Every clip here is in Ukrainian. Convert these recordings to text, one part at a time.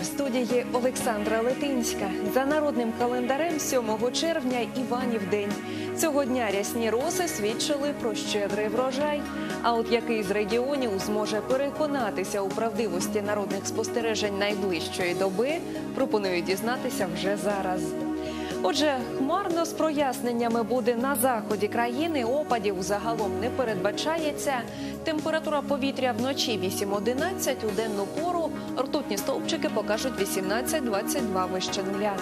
в студії Олександра Летинська. За народним календарем 7 червня Іванів день. Цього дня рясні роси свідчили про щедрий врожай. А от який з регіонів зможе переконатися у правдивості народних спостережень найближчої доби, пропоную дізнатися вже зараз. Отже, хмарно з проясненнями буде на заході країни. Опадів загалом не передбачається. Температура повітря вночі 8-11, у денну пору ртутні стовпчики покажуть 18-22 вище нуля.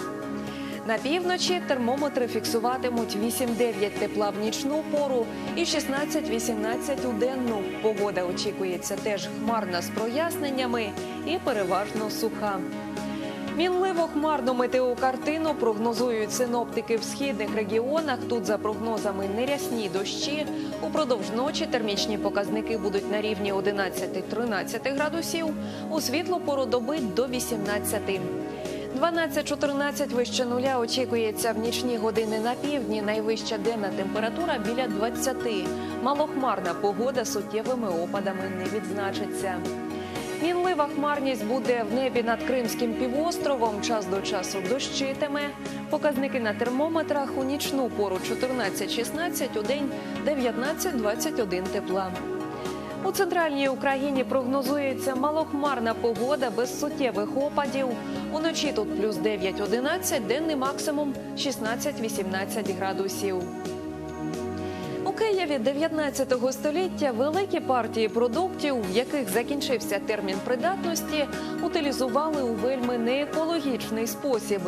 На півночі термометри фіксуватимуть 8-9 тепла в нічну пору і 16-18 у денну. Погода очікується теж хмарна з проясненнями і переважно суха. Мінливо хмарну метеокартину прогнозують синоптики в східних регіонах. Тут, за прогнозами, нерясні дощі. Упродовж ночі термічні показники будуть на рівні 11-13 градусів, у світлу пору доби до 18. 12-14 вище нуля очікується в нічні години на півдні. Найвища денна температура біля 20. Малохмарна погода суттєвими опадами не відзначиться. Мінлива хмарність буде в небі над Кримським півостровом. Час до часу дощитиме. Показники на термометрах у нічну пору 14-16, у день 19-21 тепла. У центральній Україні прогнозується малохмарна погода без суттєвих опадів. Уночі тут плюс 9-11, денний максимум 16-18 градусів. Києві 19 століття великі партії продуктів, в яких закінчився термін придатності, утилізували у вельми неекологічний спосіб.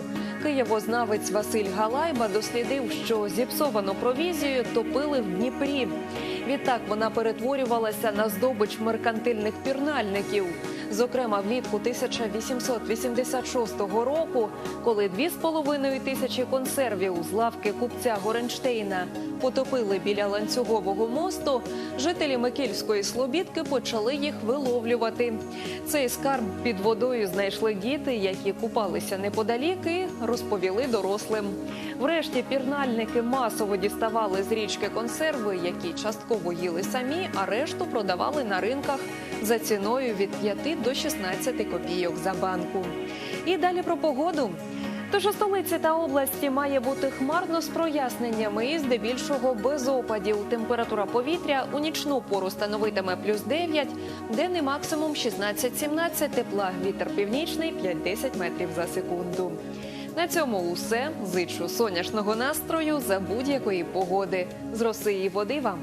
Києвознавець Василь Галайба дослідив, що зіпсовану провізію топили в Дніпрі. Відтак вона перетворювалася на здобич меркантильних пірнальників. Зокрема, влітку 1886 року, коли 2,5 тисячі консервів з лавки купця Горенштейна потопили біля ланцюгового мосту, жителі Микільської Слобідки почали їх виловлювати. Цей скарб під водою знайшли діти, які купалися неподалік і розповіли дорослим. Врешті пірнальники масово діставали з річки консерви, які частково їли самі, а решту продавали на ринках за ціною від 5 до 16 копійок за банку. І далі про погоду. Тож у столиці та області має бути хмарно з проясненнями і здебільшого без опадів. Температура повітря у нічну пору становитиме плюс 9, денний максимум 16-17 тепла. Вітер північний 5-10 метрів за секунду. На цьому усе. Зичу сонячного настрою за будь-якої погоди. З роси і води вам.